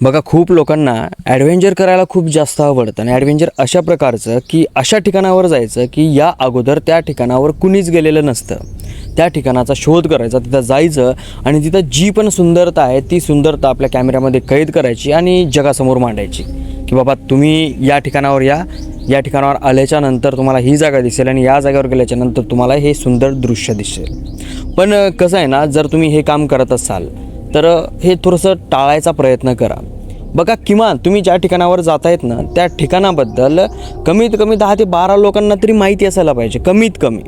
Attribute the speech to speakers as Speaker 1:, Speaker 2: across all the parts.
Speaker 1: बघा खूप लोकांना ॲडव्हेंचर करायला खूप जास्त आवडतं आणि ॲडव्हेंचर अशा प्रकारचं की अशा ठिकाणावर जायचं की या अगोदर त्या ठिकाणावर कुणीच गेलेलं नसतं. त्या ठिकाणाचा शोध करायचा तिथं जायचं आणि तिथं जी पण सुंदरता आहे ती सुंदरता आपल्या कॅमेऱ्यामध्ये कैद करायची आणि जगासमोर मांडायची की बाबा तुम्ही या ठिकाणावर या या ठिकाणावर आल्याच्यानंतर तुम्हाला ही जागा दिसेल आणि या जागेवर गेल्याच्यानंतर तुम्हाला हे सुंदर दृश्य दिसेल. पण कसं आहे ना जर तुम्ही हे काम करत असाल तर हे थोडंसं टाळायचा प्रयत्न करा. बघा किमान तुम्ही ज्या ठिकाणावर जातायत ना त्या ठिकाणाबद्दल कमीत कमी दहा ते बारा लोकांना तरी माहिती असायला पाहिजे कमीत कमी.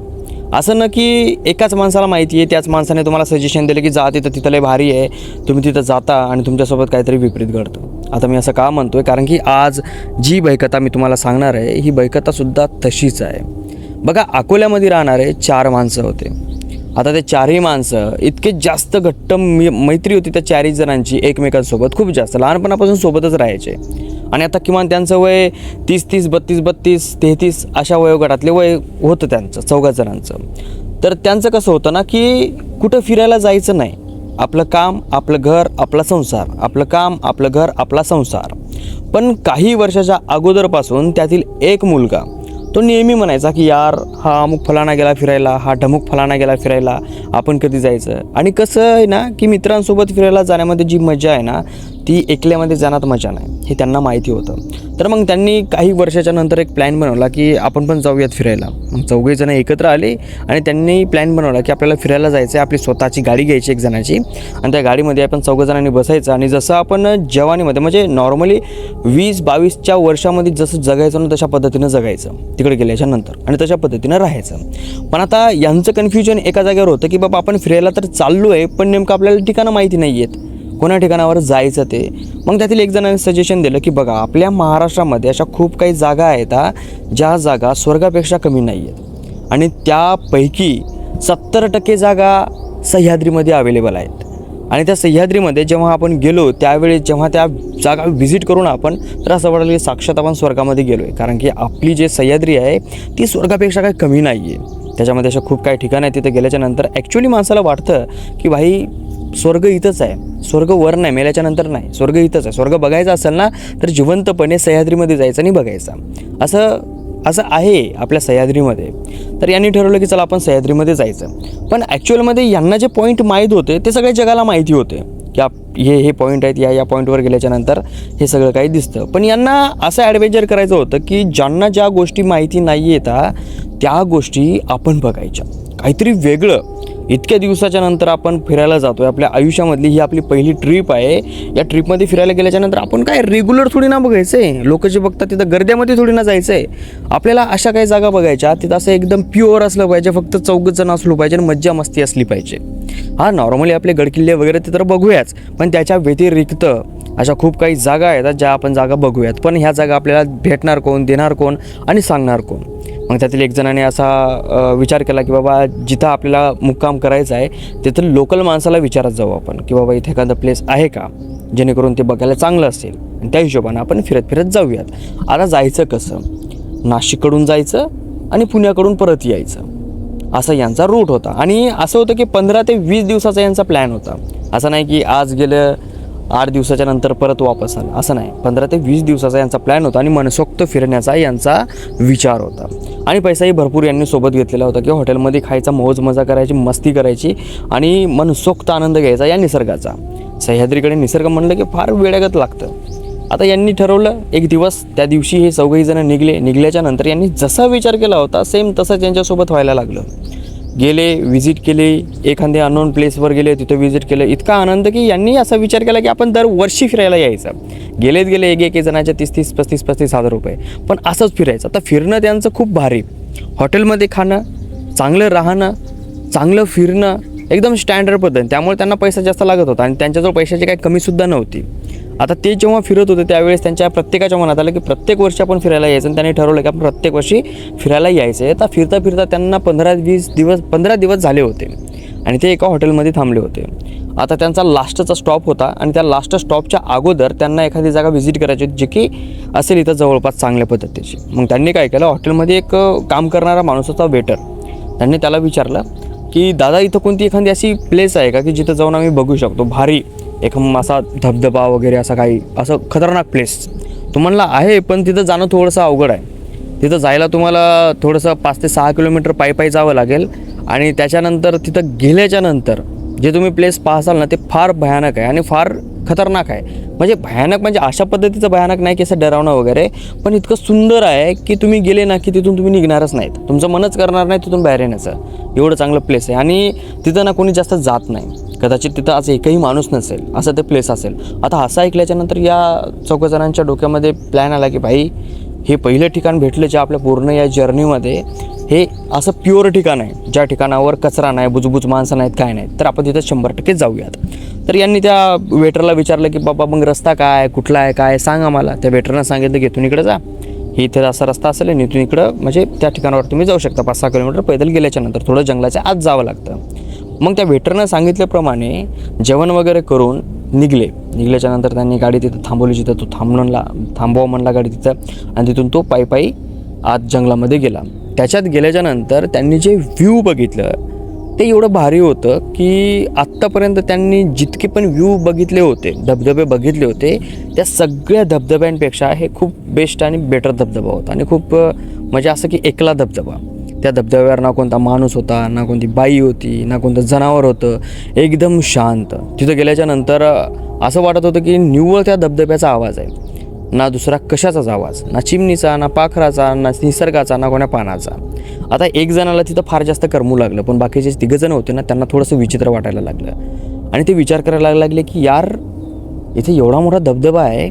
Speaker 1: असं ना की एकाच माणसाला माहिती आहे त्याच माणसाने तुम्हाला सजेशन दिलं की जा तिथं तिथं लय भारी आहे तुम्ही तिथं जाता आणि तुमच्यासोबत काहीतरी विपरीत घडतं. आता मी असं का म्हणतो आहे कारण की आज जी बैकथा मी तुम्हाला सांगणार आहे ही बैकथासुद्धा तशीच आहे. बघा अकोल्यामध्ये राहणारे चार माणसं होते. आता ते चारही माणसं इतके जास्त घट्ट मैत्री होती त्या चारही जणांची एकमेकांसोबत खूप जास्त. लहानपणापासून सोबतच राहायचे. आणि आता किमान त्यांचं वय तीस तीस बत्तीस बत्तीस तेहतीस अशा वयोगटातले वय होतं त्यांचं चौघा जणांचं. तर त्यांचं कसं होतं ना की कुठं फिरायला जायचं नाही. आपलं काम आपलं घर आपला संसार. आपलं काम आपलं घर आपला संसार. पण काही वर्षाच्या अगोदरपासून त्यातील एक मुलगा तो नेहमी म्हणायचा की यार हा अमुक फलाना गेला फिरायला हा ढमुक फलाना गेला फिरायला आपण कधी जायचं? आणि कसं आहे ना की मित्रांसोबत फिरायला जाण्यामध्ये जी मजा आहे ना ती एकल्यामध्ये जाण्यात मजा नाही हे त्यांना माहिती होतं. तर मग त्यांनी काही वर्षाच्या नंतर एक प्लॅन बनवला की आपण पण जाऊयात फिरायला. मग चौघेजणं एकत्र आले आणि त्यांनी प्लॅन बनवला की आपल्याला फिरायला जायचं आहे आपली स्वतःची गाडी घ्यायची एक जणाची. आणि त्या गाडीमध्ये आपण चौघं जणांनी बसायचं आणि जसं आपण जवानीमध्ये म्हणजे नॉर्मली वीस बावीसच्या वर्षामध्ये जसं जगायचं ना तशा पद्धतीनं जगायचं तिकडे गेल्याच्यानंतर आणि तशा पद्धतीनं राहायचं. पण आता यांचं कन्फ्युजन एका जागेवर होतं की बाबा आपण फिरायला तर चाललो आहे पण नेमकं आपल्याला ठिकाणं माहिती नाही आहेत कोणा ठिकाणावर जायचं ते? मग त्यातील एक जणांनी सजेशन दिलं की बघा आपल्या महाराष्ट्रामध्ये अशा खूप काही जागा आहेत ज्या जागा स्वर्गापेक्षा कमी नाही आहेत आणि त्यापैकी सत्तर टक्के जागा सह्याद्रीमध्ये अवेलेबल आहेत. आणि त्या सह्याद्रीमध्ये जेव्हा आपण गेलो त्यावेळी जेव्हा त्या जागा व्हिजिट करून आपण तर असं वाटलं की साक्षात आपण स्वर्गामध्ये गेलो आहे कारण की आपली जे सह्याद्री आहे ती स्वर्गापेक्षा काही कमी नाही आहे त्याच्यामध्ये अशा खूप काही ठिकाणं आहेत तिथे गेल्याच्यानंतर ॲक्च्युली माणसाला वाटतं की भाई स्वर्ग इथंच आहे. स्वर्ग वर नाही मेल्याच्या नंतर नाही. स्वर्ग इथंच आहे. स्वर्ग बघायचा असेल ना तर जिवंतपणे सह्याद्रीमध्ये जायचं आणि बघायचा. असं असं आहे आपल्या सह्याद्रीमध्ये. तर यांनी ठरवलं की चला आपण सह्याद्रीमध्ये जायचं. पण ॲक्च्युअलमध्ये यांना जे पॉईंट माहीत होते ते सगळ्या जगाला माहिती होते. की आप हे हे पॉईंट आहेत या या पॉईंटवर गेल्याच्यानंतर हे सगळं काही दिसतं. पण यांना असं ॲडव्हेंचर करायचं होतं की ज्यांना ज्या गोष्टी माहिती नाही येतात त्या गोष्टी आपण बघायच्या. काहीतरी वेगळं. इतक्या दिवसाच्या नंतर आपण फिरायला जातो आहे आपल्या आयुष्यामधली ही आपली पहिली ट्रिप आहे. या ट्रिपमध्ये फिरायला गेल्याच्यानंतर आपण काय रेग्युलर थोडी ना बघायचं आहे लोक जे बघतात तिथं गर्द्यामध्ये थोडी ना जायचं आहे आपल्याला अशा काही जागा बघायच्या तिथं असं एकदम प्युअर असलं पाहिजे फक्त चौघ जण असलो पाहिजे आणि मज्जा मस्ती असली पाहिजे. हा नॉर्मली आपले गडकिल्ले वगैरे ते तर बघूयाच. पण त्याच्या व्यतिरिक्त अशा खूप काही जागा आहेत ज्या आपण जागा बघूयात. पण ह्या जागा आपल्याला भेटणार कोण देणार कोण आणि सांगणार कोण? मग त्यातील एक जणाने असा विचार केला की बाबा जिथं आपल्याला मुक्काम करायचा आहे तिथं लोकल माणसाला विचारत जाऊ आपण की बाबा इथे एखादं प्लेस आहे का? जेणेकरून ते बघायला चांगलं असेल. आणि त्या हिशोबानं आपण फिरत फिरत जाऊयात. आता जायचं कसं? नाशिककडून जायचं आणि पुण्याकडून परत यायचं. असा यांचा रूट होता. आणि असं होतं की पंधरा ते वीस दिवसाचा यांचा प्लॅन होता. असं नाही की आज गेलं आठ दिवसाच्या नंतर परत वापस आला. असं नाही. पंधरा ते वीस दिवसाचा यांचा प्लॅन होता आणि मनसोक्त फिरण्याचा यांचा विचार होता. आणि पैसाही भरपूर यांनी सोबत घेतलेला होता की हॉटेलमध्ये खायचा मौज मजा करायची मस्ती करायची आणि मनसोक्त आनंद घ्यायचा या निसर्गाचा. सह्याद्रीकडे निसर्ग म्हणलं की फार वेळागत लागतं. आता यांनी ठरवलं एक दिवस त्या दिवशी हे चौघहीजणं निघले. निघल्याच्या नंतर यांनी जसा विचार केला होता सेम तसंच यांच्यासोबत व्हायला लागलं. गेले विजिट केले एखाद्या अननोन प्लेसवर गेले तिथं विजिट केलं. इतका आनंद की यांनी असा विचार केला की आपण दरवर्षी फिरायला यायचं. गेलेत गेले एक एक जणाच्या तीस तीस पस्तीस पस्तीस हजार रुपये. पण असंच फिरायचं. आता फिरणं त्यांचं खूप भारी. हॉटेलमध्ये खाणं चांगलं राहणं चांगलं फिरणं एकदम स्टँडर्ड पद्धत. त्यामुळे त्यांना पैसा जास्त लागत होता आणि त्यांच्याजवळ पैशाची काही कमीसुद्धा नव्हती. आता ते जेव्हा फिरत होते त्यावेळेस त्यांच्या प्रत्येकाच्या मनात आलं की प्रत्येक वर्षी आपण फिरायला यायचं आणि त्यांनी ठरवलं की आपण प्रत्येक वर्षी फिरायला यायचं आहे. आता फिरता फिरता त्यांना पंधरा वीस दिवस पंधरा दिवस झाले होते आणि ते एका हॉटेलमध्ये थांबले होते. आता त्यांचा लास्टचा स्टॉप होता आणि त्या लास्ट स्टॉपच्या अगोदर त्यांना एखादी जागा व्हिजिट करायची होती जी की असेल इथं जवळपास चांगल्या पद्धतीची. मग त्यांनी काय केलं हॉटेलमध्ये एक काम करणारा माणूस होता वेटर. त्यांनी त्याला विचारलं की दादा इथं कोणती एखादी अशी प्लेस आहे का की जिथं जाऊन आम्ही बघू शकतो भारी एक असा धबधबा वगैरे असा काही असं खतरनाक प्लेस तुम्हाला आहे पण तिथं जाणं थोडंसं अवघड आहे. तिथं जायला तुम्हाला थोडंसं पाच ते सहा किलोमीटर पायी पायी जावं लागेल आणि त्याच्यानंतर तिथं गेल्याच्यानंतर जे तुम्ही प्लेस पाहसाल ना ते फार भयानक आहे आणि फार खतरनाक आहे. म्हणजे भयानक म्हणजे अशा पद्धतीचं भयानक नाही की असं डरावणं वगैरे पण इतकं सुंदर आहे की तुम्ही गेले ना की तिथून तुम्ही निघणारच नाहीत. तुमचं मनच करणार नाही तिथून बाहेर येण्याचं. एवढं चांगलं प्लेस आहे. आणि तिथं ना कोणी जास्त जात नाही. कदाचित तिथं आज एकही माणूस नसेल. असं ते प्लेस असेल. आता असं ऐकल्याच्यानंतर या चौघजणांच्या डोक्यामध्ये प्लॅन आला की भाई हे पहिलं ठिकाण भेटलं जे आपल्या पूर्ण या जर्नीमध्ये हे असं प्युअर ठिकाण आहे. ज्या ठिकाणावर कचरा नाही बुजबुज माणसं नाहीत काय नाही तर आपण तिथं शंभर टक्के जाऊयात. तर यांनी त्या वेटरला विचारलं की बाबा मग रस्ता काय? कुठला आहे? काय सांग आम्हाला. त्या वेटरनं सांगितलं की इथून इकडे जा. ही इथे असा रस्ता असेल आणि इथून इकडं म्हणजे त्या ठिकाणावर तुम्ही जाऊ शकता. पाच सहा किलोमीटर पैदल गेल्याच्यानंतर थोडं जंगलाच्या आत जावं लागतं. मग त्या वेटरनं सांगितल्याप्रमाणे जेवण वगैरे करून निघले. निघल्याच्या नंतर त्यांनी गाडी तिथं थांबवली जिथं तो थांबणला थांबवा म्हणला गाडी तिथं. आणि तिथून तो पायी पायी आत जंगलामध्ये गेला. त्याच्यात गेल्याच्यानंतर त्यांनी जे व्ह्यू बघितलं ते एवढं भारी होतं की आत्तापर्यंत त्यांनी जितके पण व्ह्यू बघितले होते धबधबे बघितले होते त्या सगळ्या धबधब्यांपेक्षा हे खूप बेस्ट आणि बेटर धबधबा होता. आणि खूप म्हणजे असं की एकला धबधबा. त्या धबधब्यावर ना कोणता माणूस होता ना कोणती बाई होती ना कोणतं जनावर होतं एकदम शांत. तिथं गेल्याच्यानंतर असं वाटत होतं की निव्वळ त्या धबधब्याचा आवाज आहे. ना दुसरा कशाचाच आवाज ना चिमणीचा ना पाखराचा ना निसर्गाचा ना कोण्या पानाचा. आता एक जणाला तिथं फार जास्त करमू लागलं पण बाकीचे तिघंजण होते ना त्यांना थोडंसं विचित्र वाटायला लागलं. आणि ते विचार करायला लागले की यार इथे एवढा मोठा धबधबा आहे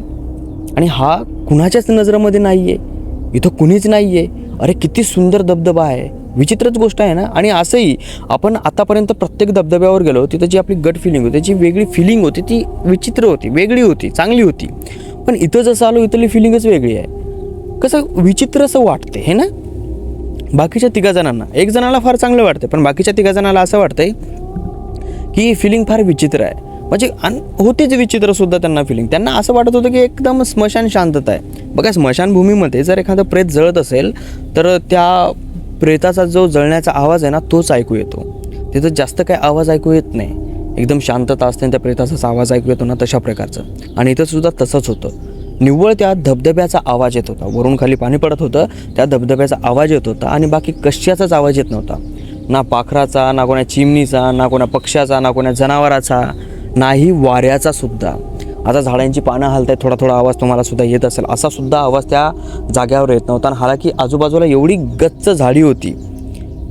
Speaker 1: आणि हा कुणाच्याच नजरेमध्ये नाही आहे इथं कुणीच नाही आहे अरे किती सुंदर धबधबा आहे. विचित्रच गोष्ट आहे ना? आणि असंही आपण आतापर्यंत प्रत्येक धबधब्यावर गेलो तिथं जी आपली गट फिलिंग होती जी वेगळी फिलिंग होती ती विचित्र होती वेगळी होती चांगली होती. पण इथं जसं आलो इथली फिलिंगच वेगळी आहे. कसं विचित्र असं वाटते हे ना? बाकीच्या तिघा जणांना एक जणाला फार चांगलं वाटतं पण बाकीच्या तिघा जणाला असं वाटतंय की ही फिलिंग फार विचित्र आहे. म्हणजे अन होतीच विचित्रसुद्धा त्यांना फिलिंग त्यांना असं वाटत होतं की एकदम स्मशान शांतता आहे. बघा स्मशानभूमीमध्ये जर एखादं प्रेत जळत असेल तर त्या प्रेताचा जो जळण्याचा आवाज आहे ना तोच ऐकू येतो. तिथं जास्त काय आवाज ऐकू येत नाही. एकदम शांतता असते आणि त्या प्रेताचाच आवाज ऐकू येतो ना तशा प्रकारचं. आणि इथं सुद्धा तसंच होतं. निव्वळ त्या धबधब्याचा आवाज येत होता. वरून खाली पाणी पडत होतं त्या धबधब्याचा आवाज येत होता आणि बाकी कशाचाच आवाज येत नव्हता. ना पाखराचा ना कोणा चिमणीचा ना कोणा पक्ष्याचा ना कोणा जनावराचा नाही वाऱ्याचा सुद्धा. आता झाडांची पानं हलत थोडा थोडा आवाज तुम्हाला सुद्धा येत असेल. असा सुद्धा आवाज त्या जाग्यावर येत नव्हता आणि हालाकी आजूबाजूला एवढी गच्च झाडी होती.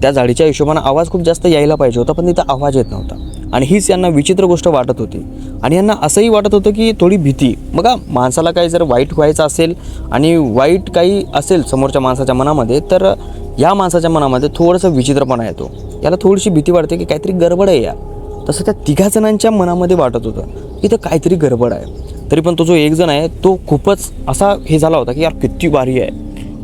Speaker 1: त्या झाडीच्या हिशोबानं आवाज खूप जास्त यायला पाहिजे होता पण तिथं आवाज येत नव्हता. आणि हीच यांना विचित्र गोष्ट वाटत होती. आणि यांना असंही वाटत होतं की थोडी भीती. बघा माणसाला काही जर वाईट व्हायचं असेल आणि वाईट काही असेल समोरच्या माणसाच्या मनामध्ये तर या माणसाच्या मनामध्ये थोडंसं विचित्रपणा येतो. याला थोडीशी भीती वाटते की काहीतरी गडबड आहे या. तसं त्या तिघा जणांच्या मनामध्ये वाटत होतं की इथं काहीतरी गडबड आहे. तरी पण तो जो एक जण आहे तो खूपच असा हे झाला होता की यार किती भारी आहे.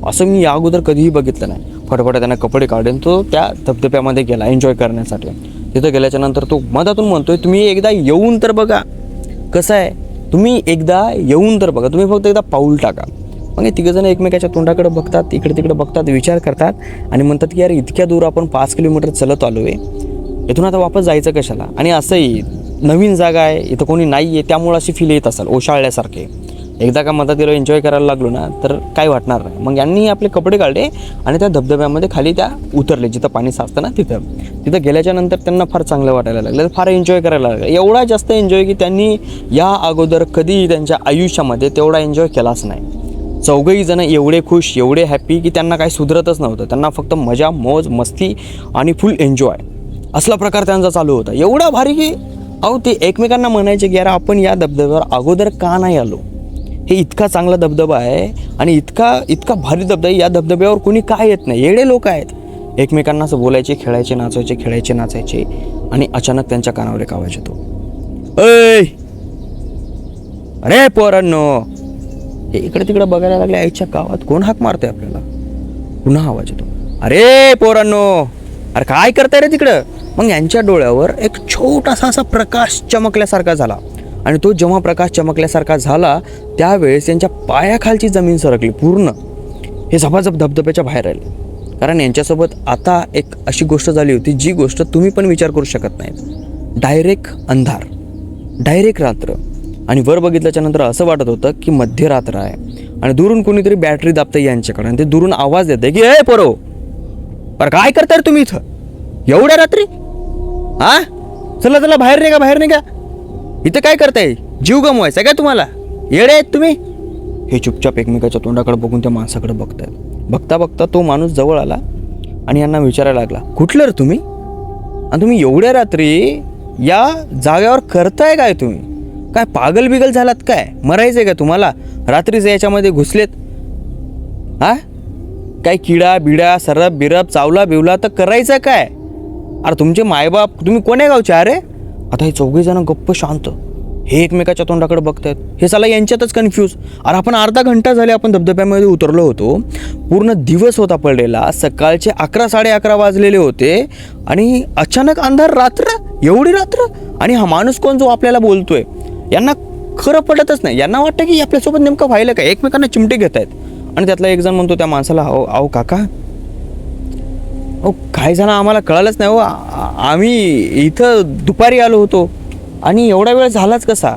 Speaker 1: असं मी या अगोदर कधीही बघितलं नाही. फटाफट त्यांना कपडे काढून तो त्या धबधब्यामध्ये गेला एन्जॉय करण्यासाठी. तिथं गेल्याच्यानंतर तो मधातून म्हणतोय तुम्ही एकदा येऊन तर बघा. कसं आहे? तुम्ही एकदा येऊन तर बघा. तुम्ही फक्त एकदा पाऊल टाका. मग हे तिघंजणं एकमेकाच्या तोंडाकडे बघतात इकडे तिकडे बघतात विचार करतात आणि म्हणतात की यार इतक्या दूर आपण पाच किलोमीटर चलत आलो आहे इथून आता वापस जायचं कशाला? आणि असंही नवीन जागा आहे इथं कोणी नाही आहे त्यामुळं अशी फील येत असाल ओशाळल्यासारखे. एकदा का मधात गेलो एन्जॉय करायला लागलो ना तर काय वाटणार? नाही मग यांनी आपले कपडे काढले आणि त्या धबधब्यामध्ये खाली त्या उतरले जिथं पाणी साचतं ना तिथं. तिथं गेल्याच्यानंतर त्यांना फार चांगलं वाटायला लागलं. फार एन्जॉय करायला लागलं. एवढा जास्त एन्जॉय की त्यांनी या अगोदर कधीही त्यांच्या आयुष्यामध्ये तेवढा एन्जॉय केलाच नाही. चौघही जण एवढे खुश एवढे हॅपी की त्यांना काही सुधरतच नव्हतं. त्यांना फक्त मजा मौज मस्ती आणि फुल एन्जॉय असला प्रकार त्यांचा चालू होता. एवढा भारी की अहो ते एकमेकांना म्हणायचे की यार आपण या धबधब्यावर अगोदर का नाही आलो? हे इतका चांगला धबधबा आहे आणि इतका इतका भारी धबधबा या धबधब्यावर कोणी काय येत नाही? येडे लोक आहेत. एकमेकांना असं बोलायचे खेळायचे नाचायचे खेळायचे नाचायचे आणि अचानक त्यांच्या कानावर एक आवाज येतो. ऐ! अरे पोरांनो! हे इकडे तिकडे बघायला लागले आईच्या गावात कोण हाक मारतोय आपल्याला? पुन्हा आवाज येतो. अरे पोरांनो! अरे काय करताय रे तिकडं? मग यांच्या डोळ्यावर एक छोटासा असा प्रकाश चमकल्यासारखा झाला. आणि तो जेव्हा प्रकाश चमकल्यासारखा झाला त्यावेळेस त्यांच्या पायाखालची जमीन सरकली पूर्ण. हे झपाझप धबधब्याच्या बाहेर आले. कारण यांच्यासोबत आता एक अशी गोष्ट झाली होती जी गोष्ट तुम्ही पण विचार करू शकत नाहीत. डायरेक्ट अंधार. डायरेक्ट रात्र. आणि वर बघितल्याच्या नंतर असं वाटत होतं की मध्यरात्र आहे. आणि दुरून कोणीतरी बॅटरी दाबतं यांच्याकडे. आणि ते दुरून आवाज देते की ए परो! पर काय करताय तुम्ही इथं? एवढ्या रात्री? हा चला चला बाहेर निघा बाहेर निघा. इथं काय करताय? जीव गमवायचा काय तुम्हाला? येडे आहेत तुम्ही? हे चुपचाप एकमेकाच्या तोंडाकडे बघून त्या माणसाकडे बघतायत. बघता बघता तो माणूस जवळ आला आणि यांना विचारायला लागला कुठलं रे तुम्ही? आणि तुम्ही एवढ्या रात्री या जाग्यावर करताय काय तुम्ही? काय पागल बिगल झालात काय? मरायचं आहे का तुम्हाला? रात्रीच याच्यामध्ये घुसलेत. हा? काय किडा बिडा सरप बिरप चावला बिवला तर करायचं काय? अरे तुमचे मायबाप तुम्ही कोण्या गावचे? अरे आता हे चौघेजण गप्प शांत. हे एकमेकाच्या तोंडाकडे बघतायत. हे साला यांच्यातच कन्फ्यूज अरे आपण अर्धा घंटा झाले आपण धबधब्यामध्ये उतरलो होतो. पूर्ण दिवस होता पडलेला. सकाळचे अकरा साडे अकरा वाजलेले होते. आणि अचानक अंधार रात्र? एवढी रात्र? आणि हा माणूस कोण जो आपल्याला बोलतोय? यांना खरं पडतच नाही. यांना वाटतं की आपल्यासोबत नेमकं व्हायला काय एकमेकांना चिमटे घेत आहेत आणि त्यातला एक जण म्हणतो त्या माणसाला अहो अहो काका अहो काय झालं आम्हाला कळालंच नाही हो आ- आम्ही इथं दुपारी आलो होतो. आणि एवढा वेळ झालाच कसा?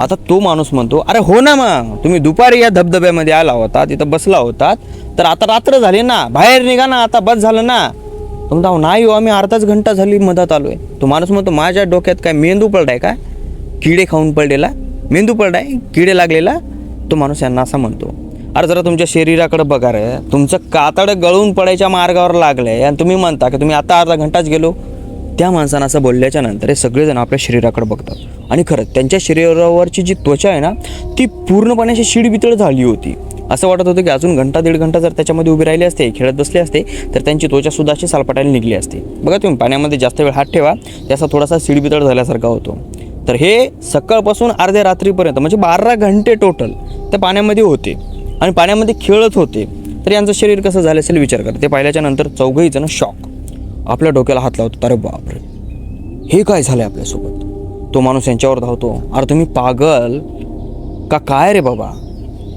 Speaker 1: आता तो माणूस म्हणतो अरे हो ना मग तुम्ही दुपारी या धबधब्यामध्ये आला होता तिथं बसला होतात तर आता रात्र झाली ना बाहेर निघा ना आता बस झालं ना. तो म्हणतो "अहो, नाही हो आम्ही अर्धाच घंटा झाली मधात आलो आहे तो माणूस म्हणतो माझ्या डोक्यात काय मेंदू पडलाय का? किडे खाऊन पडलेला मेंदू पडलाय किडे लागलेला. तो माणूस यांना असा म्हणतो अरे जरा तुमच्या शरीराकडे बघा रे. तुमचं कातड गळून पडायच्या मार्गावर लागलं आहे आणि तुम्ही म्हणता की तुम्ही आता अर्धा घंटाच गेलो. त्या माणसानं असं बोलल्याच्या नंतर हे सगळेजण आपल्या शरीराकडे बघतात. आणि खरंच त्यांच्या शरीरावरची जी त्वचा आहे ना ती पूर्णपणे अशी शिडबितळ झाली होती. असं वाटत होतं की अजून घंटा दीड घंटा जर त्याच्यामध्ये उभी राहिली असते खेळत बसले असते तर त्यांची त्वचा सुद्धा अशी सालपाटायला निघली असते. बघा तुम्ही पाण्यामध्ये जास्त वेळ हात ठेवा त्याचा थोडासा शिडबितळ झाल्यासारखा होतो. तर हे सकाळपासून अर्ध्या रात्रीपर्यंत म्हणजे बारा घंटे टोटल त्या पाण्यामध्ये होते. आणि पाण्यामध्ये खेळत होते तर यांचं शरीर कसं झालं असेल विचार करा. ते पाहिल्याच्या नंतर चौघही जण शॉक आपल्या डोक्याला हात लावतो अरे बापरे हे काय झालं आहे आपल्यासोबत? तो माणूस यांच्यावर धावतो. अरे तुम्ही पागल? का काय रे बाबा?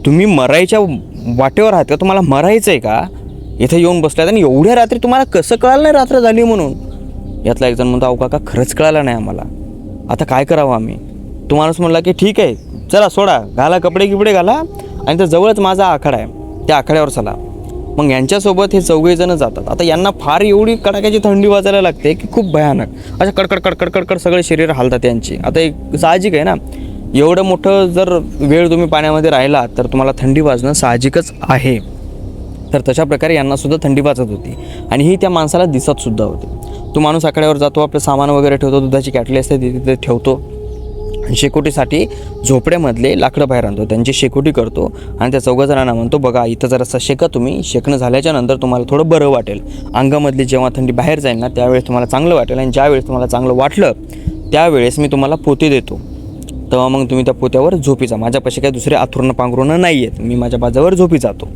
Speaker 1: तुम्ही मरायच्या वाटेवर आहात का? तुम्हाला मरायचं आहे का? इथे येऊन बसल्यात आणि एवढ्या रात्री तुम्हाला कसं कळालं नाही रात्र झाली म्हणून? यातला एक जण म्हणतो अहो काका खरंच कळालं नाही आम्हाला. आता काय करावं आम्ही? तो माणूस म्हणला की ठीक आहे चला सोडा घाला कपडे गिपडे घाला. आणि तर जवळच माझा आखाडा आहे. त्या आखाड्यावर चला. मग यांच्यासोबत हे चौघेजणं जातात. आता यांना फार एवढी कडाक्याची थंडी वाजायला लागते की खूप भयानक. अशा कडकड कडकड कडकड सगळे शरीर हालतात यांची. आता एक साहजिक आहे ना? एवढं मोठं जर वेळ तुम्ही पाण्यामध्ये राहिला तर तुम्हाला थंडी वाजणं साहजिकच आहे. तर तशा प्रकारे यांनासुद्धा थंडी वाजत होती. आणि ही त्या माणसाला दिसतसुद्धा होती. तो माणूस आकड्यावर जातो आपलं सामान वगैरे ठेवतो दुधाची कॅटली असते तिथे ठेवतो. शेकोटीसाठी झोपड्यामधले लाकडं बाहेर आणतो. त्यांची शेकोटी करतो आणि त्या चौघा जणांना म्हणतो बघा इथं जरासा शेका तुम्ही. शेकणं झाल्याच्यानंतर तुम्हाला थोडं बरं वाटेल. अंगामधली जेव्हा थंडी बाहेर जाईल ना त्यावेळेस तुम्हाला चांगलं वाटेल आणि ज्यावेळेस तुम्हाला चांगलं वाटलं त्यावेळेस मी तुम्हाला पोते देतो. तेव्हा मग तुम्ही त्या पोत्यावर झोपी जा. माझ्यापाशी काही दुसरे आथुरणं पांघरुणं नाही आहेत मी माझ्या बाजावर झोपी जातो.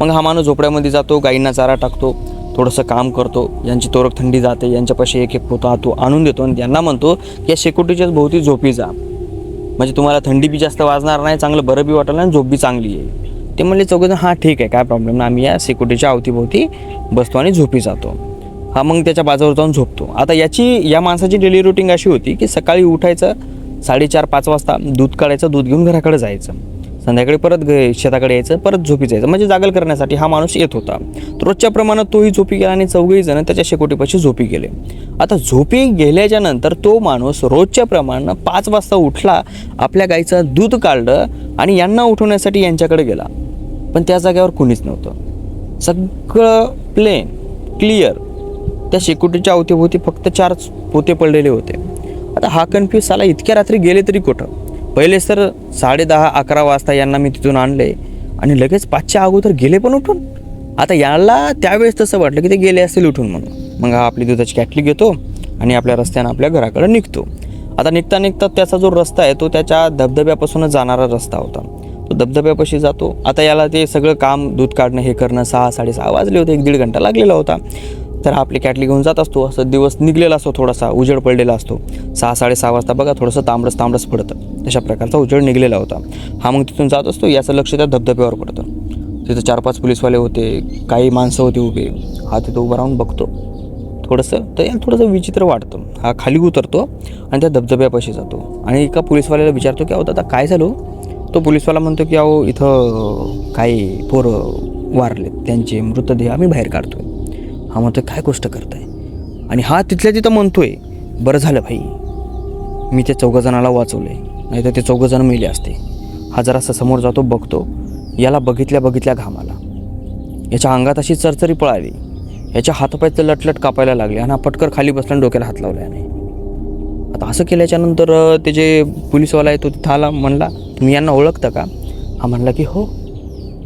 Speaker 1: मग हा माणूस झोपड्यामध्ये जातो गाईंना चारा टाकतो थोडंसं काम करतो. यांची तोरक थंडी जाते. यांच्यापाशी एक एक पोता तो आणून देतो आणि त्यांना म्हणतो की या शेकोटीच्याच भोवती झोपी जा. म्हणजे तुम्हाला थंडी बी जास्त वाजणार नाही चांगलं बरं बी वाटलं आणि झोप बी चांगली येईल ते म्हणले चौघजण हां ठीक आहे काय प्रॉब्लेम नाही. आम्ही या सिक्युरिटीच्या अवतीभोवती बसतो आणि झोपी जातो. हा मग त्याच्या बाजावर जाऊन झोपतो. आता याची या माणसाची डेली रुटीन अशी होती की सकाळी उठायचं साडेचार पाच वाजता दूध काढायचं दूध घेऊन घराकडे जायचं. संध्याकाळी परत घ शेताकडे यायचं परत झोपी जायचं. म्हणजे जागल करण्यासाठी हा माणूस येत होता. रोजच्या प्रमाणात तोही झोपी गेला आणि चौघही जण त्याच्या शेकोटीपाशी झोपी गेले. आता झोपी गेल्याच्यानंतर तो माणूस रोजच्या प्रमाणानं पाच वाजता उठला आपल्या गाईचं दूध काढलं आणि यांना उठवण्यासाठी यांच्याकडे गेला. पण त्या जागेवर कुणीच नव्हतं. सगळं प्लेन क्लिअर त्या शेकोटीच्या अवतीभोवती फक्त चार पोते पडलेले होते. आता हा कन्फ्यूज साला इतक्या रात्री गेले तरी कुठं? पहिलेच तर साडेदहा अकरा वाजता यांना मी तिथून आणले. आणि लगेच पाचच्या अगोदर गेले पण उठून. आता याला त्यावेळेस तसं वाटलं की ते गेले असतील उठून म्हणून. मग हा आपली दुधाची कॅटली घेतो आणि आपल्या रस्त्यानं आपल्या घराकडे निघतो. आता निघता निघता त्याचा जो रस्ता आहे तो त्याच्या धबधब्यापासूनच जाणारा रस्ता होता. तो धबधब्यापाशी जातो. आता याला ते सगळं काम दूध काढणं हे करणं सहा साडेसहा वाजले होते. एक दीड घंटा लागलेला होता. तर हा आपली कॅटली घेऊन जात असतो. असं दिवस निघलेला असतो थोडासा उजेड पडलेला असतो. सहा साडेसहा वाजता बघा थोडंसं तांबडस तांबडस पडतं. तशा प्रकारचा उजेड निघलेला होता. हा मग तिथून जात असतो याचं लक्ष त्या धबधब्यावर पडतं. तिथं चार पाच पोलीसवाले होते काही माणसं होती उभे. हा तिथं उभं राहून बघतो. थोडंसं तर याला थोडंसं विचित्र वाटतं. हा खाली उतरतो आणि त्या धबधब्यापाशी जातो. आणि एका पोलीसवाल्याला विचारतो की अहो दादा काय झालं हो? तो पोलीसवाला म्हणतो की अहो इथं काही पोरं वारले त्यांचे मृतदेह आम्ही बाहेर काढतोय. हा म्हणतो काय गोष्ट करताय? आणि हा तिथल्या तिथं म्हणतोय बरं झालं भाई मी त्या चौघजणाला वाचवलं नाही तर ते चौघजण मेले असते. हा जरासा समोर जातो बघतो याला बघितल्या बघितल्या घामाला याच्या अंगात अशी चरचरी पळाली. याच्या हातपायचं लटलट कापायला लागले आणि हा पटकर खाली बसला आणि डोक्याला हात लावला याने. आता असं केल्याच्यानंतर ते जे पोलीसवाला आहे तो तिथं आला म्हणला तुम्ही यांना ओळखता का? हा म्हणला की हो.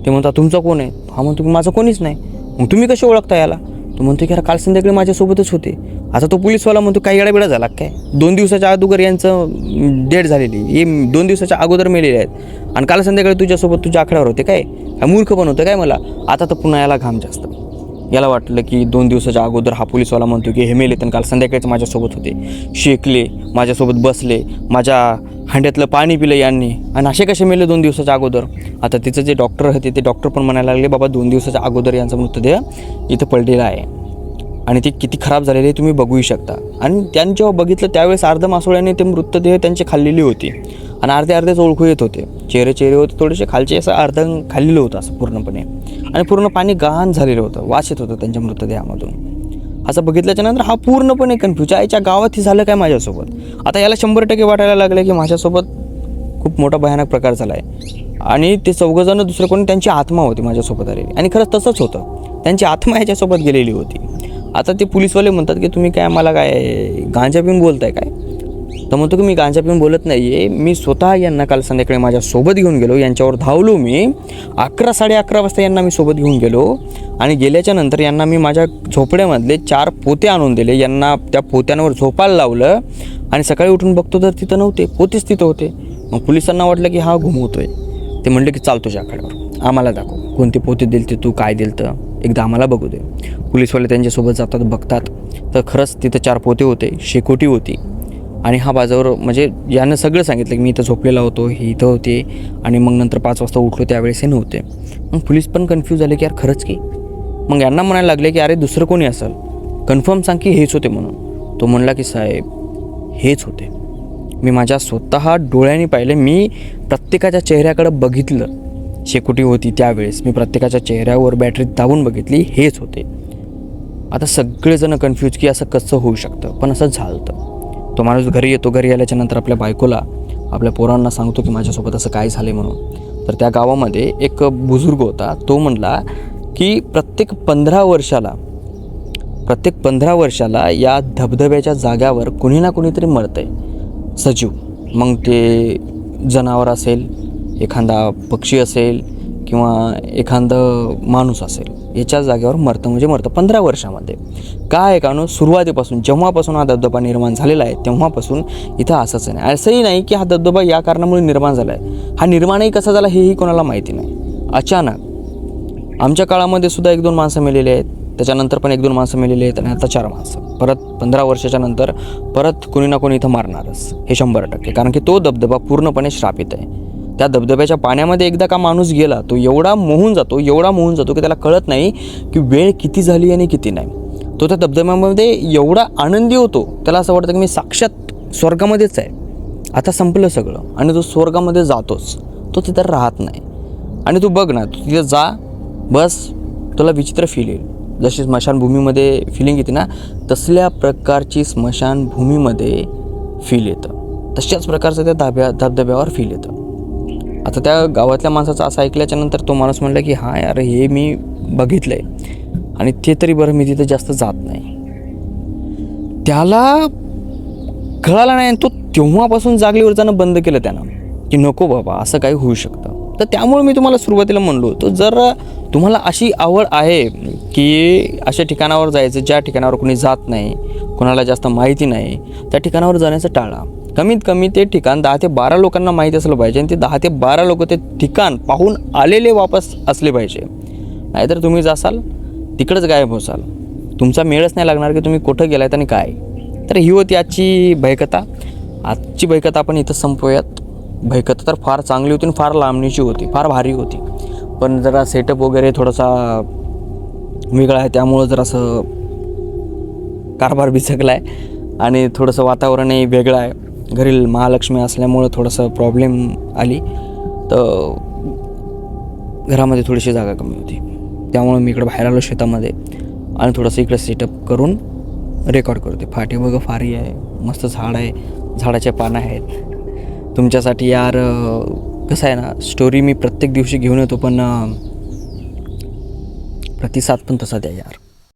Speaker 1: ते म्हणता तुमचा कोण आहे? हा म्हणतो की माझं कोणीच नाही. मग तुम्ही कसे ओळखता याला? तो म्हणतो की अरे काल संध्याकाळी माझ्यासोबतच होते. आता तो पोलीसवाला म्हणतो काही गडाबिडा झाला काय? दोन दिवसाच्या अगोदर यांचं डेट झालेली. हे दोन दिवसाच्या अगोदर मेलेले आहेत. आणि काल संध्याकाळी तुझ्यासोबत तुझ्या आखड्यावर होते काय? हा मूर्ख पण होतं काय मला? आता तर पुन्हा याला घाम जास्त. याला वाटलं की दोन दिवसाच्या अगोदर हा पोलीसवाला म्हणतो की हे मेले तर काल संध्याकाळीच माझ्यासोबत होते. शेकले माझ्यासोबत बसले माझ्या हांड्यातलं पाणी पिलं यांनी. आणि असे कसे मेले दोन दिवसाच्या अगोदर? आता तिचं जे डॉक्टर होते ते डॉक्टर पण म्हणायला लागले बाबा दोन दिवसाच्या अगोदर यांचा मृतदेह इथं पडलेला आहे. आणि ते किती खराब झालेले आहे तुम्ही बघूही शकता. आणि त्यांनी जेव्हा बघितलं त्यावेळेस अर्ध मासोळ्याने ते मृतदेह त्यांची खाल्लेली होती. आणि अर्धे अर्धेच ओळखू येत होते. चेहरे चेहरे होते थोडेसे खालचे असं अर्ध खाल्लेलं होतं असं पूर्णपणे. आणि पूर्ण पाणी गहाण झालेलं होतं वास येत होतं त्यांच्या मृतदेहामधून. असं बघितल्याच्या नंतर हा पूर्णपणे कन्फ्यूज आईच्या गावात हे झालं काय माझ्यासोबत? आता याला शंभर टक्के वाटायला लागलं की माझ्यासोबत खूप मोठा भयानक प्रकार झाला आहे आणि ते चौघजणं दुसरं कोणी त्यांची आत्मा होती माझ्यासोबत आलेली. आणि खरंच तसंच होतं. त्यांची आत्मा ह्याच्यासोबत गेलेली होती. आता ते पुलिसवाले म्हणतात की तुम्ही काय मला काय गांजा पिऊन बोलताय काय? तर म्हणतो की मी गांजा पिऊन बोलत नाही आहे मी स्वतः यांना काल संध्याकाळी माझ्या सोबत घेऊन गेलो. यांच्यावर धावलो मी. अकरा साडे अकरा वाजता यांना मी सोबत घेऊन गेलो. आणि गेल्याच्यानंतर यांना मी माझ्या झोपड्यामधले चार पोते आणून दिले. यांना त्या पोत्यांवर झोपायला लावलं. आणि सकाळी उठून बघतो तर तिथं नव्हते. पोतेच तिथं होते. मग पोलिसांना वाटलं की हा घुमवतोय ते म्हणले की चाल तुझ्या आखाड्यावर. आम्हाला दाखव. कोणते पोते दिल ते? तू काय दिल तर एकदा आम्हाला बघू दे. पोलीसवाले त्यांच्यासोबत जातात बघतात. तर खरंच तिथं चार पोते होते. शेकोटी होती. आणि हा बाजावर म्हणजे यानं सगळं सांगितलं की मी इथं झोपलेला होतो हे इथं होते आणि मग नंतर पाच वाजता उठलो त्यावेळेस हे नव्हते. मग पोलीस पण कन्फ्यूज झाले की यार खरंच की? मग यांना म्हणायला लागले की अरे दुसरं कोणी असेल? कन्फर्म सांग की हेच होते म्हणून. तो म्हणला की साहेब हेच होते. मी माझ्या स्वतः डोळ्याने पाहिले मी प्रत्येकाच्या चेहऱ्याकडं बघितलं. शेकोटी होती त्यावेळेस. मी प्रत्येकाच्या चेहऱ्यावर बॅटरी दाबून बघितली हेच होते. आता सगळेजणं कन्फ्यूज की असं कसं होऊ शकतं? पण असं झालं तो माणूस घरी येतो घरी आल्याच्यानंतर आपल्या बायकोला आपल्या पोरांना सांगतो की माझ्यासोबत असं काय झालं म्हणून. तर त्या गावामध्ये एक बुजुर्ग होता तो म्हणला की प्रत्येक पंधरा वर्षाला प्रत्येक पंधरा वर्षाला या धबधब्याच्या जाग्यावर कुणी ना कुणीतरी मरतंय. सजीव. मग ते जनावर असेल एखादा पक्षी असेल किंवा एखादं माणूस असेल याच्या जागेवर मरतं म्हणजे मरतं पंधरा वर्षामध्ये. काय आहे कानो? सुरुवातीपासून जेव्हापासून हा धबधबा निर्माण झालेला आहे तेव्हापासून इथं असंच नाही असंही नाही की हा धबधबा या कारणामुळे निर्माण झाला आहे हा निर्माणही कसा झाला हेही कोणाला माहिती नाही. अचानक आमच्या काळामध्ये सुद्धा एक दोन माणसं मिलेली आहेत. त्याच्यानंतर पण एक दोन माणसं मिलेली आहेत आणि आता चार माणसं. परत पंधरा वर्षाच्या नंतर परत कोणी ना कोणी इथं मारणारच. हे शंभर टक्के. कारण की तो धबधबा पूर्णपणे श्रापित आहे. त्या धबधब्याच्या पाण्यामध्ये एकदा का माणूस गेला तो एवढा मोहून जातो एवढा मोहून जातो की त्याला कळत नाही की वेळ किती झाली आणि किती नाही. तो त्या धबधब्यामध्ये एवढा आनंदी होतो त्याला असं वाटतं की मी साक्षात स्वर्गामध्येच आहे. आता संपलं सगळं आणि तो स्वर्गामध्ये जातोच. तो तिथं राहत नाही. आणि तू बघ ना तू तिथं जा बस तुला विचित्र फील येईल. जशी स्मशानभूमीमध्ये फिलिंग येते ना तसल्या प्रकारची स्मशानभूमीमध्ये फील येतं. तशाच प्रकारचं त्या धाब्या धबधब्यावर फील येतं. आता त्या गावातल्या माणसाचं असं ऐकल्याच्या नंतर तो माणूस म्हणला की हां यार हे मी बघितलं आहे आणि ते तरी बरं मी तिथं जास्त जात नाही. त्याला कळाला नाही आणि तो तेव्हापासून जागेवर जाणं बंद केलं त्यानं की नको बाबा असं काही होऊ शकतं. तर त्यामुळे मी तुम्हाला सुरुवातीला म्हणलो होतो जर तुम्हाला अशी आवड आहे की अशा ठिकाणावर जायचं ज्या ठिकाणावर कोणी जात नाही कोणाला जास्त माहिती नाही त्या ठिकाणावर जाण्याचं टाळा. कमीत कमी ते ठिकाण दहा ते बारा लोकांना माहीत असलं पाहिजे आणि ते दहा ते बारा लोक ते ठिकाण पाहून आलेले वापस असले पाहिजे. नाहीतर तुम्ही जासाल तिकडंच गायब होसाल. तुमचा मेळच नाही लागणार की तुम्ही कुठं गेलायत आणि काय. तर ही होती आजची भयकथा. आजची भयकथा आपण इथं संपवूयात. भयकथा तर फार चांगली होती आणि फार लांबणीची होती फार भारी होती. पण जरा सेटअप वगैरे थोडासा वेगळा आहे त्यामुळं जरासं कारभार बिचकला आहे आणि थोडंसं वातावरणही वेगळं आहे. घरी महालक्ष्मी असल्यामुळं थोडंसं प्रॉब्लेम आली. तर घरामध्ये थोडीशी जागा कमी होती. त्यामुळं मी इकडं बाहेर आलो शेतामध्ये आणि थोडंसं इकडं सेटअप करून रेकॉर्ड करते फाटी बघा फारी आहे मस्त झाड आहे झाडाच्या पानं आहेत. तुमच्यासाठी यार कसं आहे ना स्टोरी मी प्रत्येक दिवशी घेऊन येतो पण प्रतिसाद पण तसा द्या यार.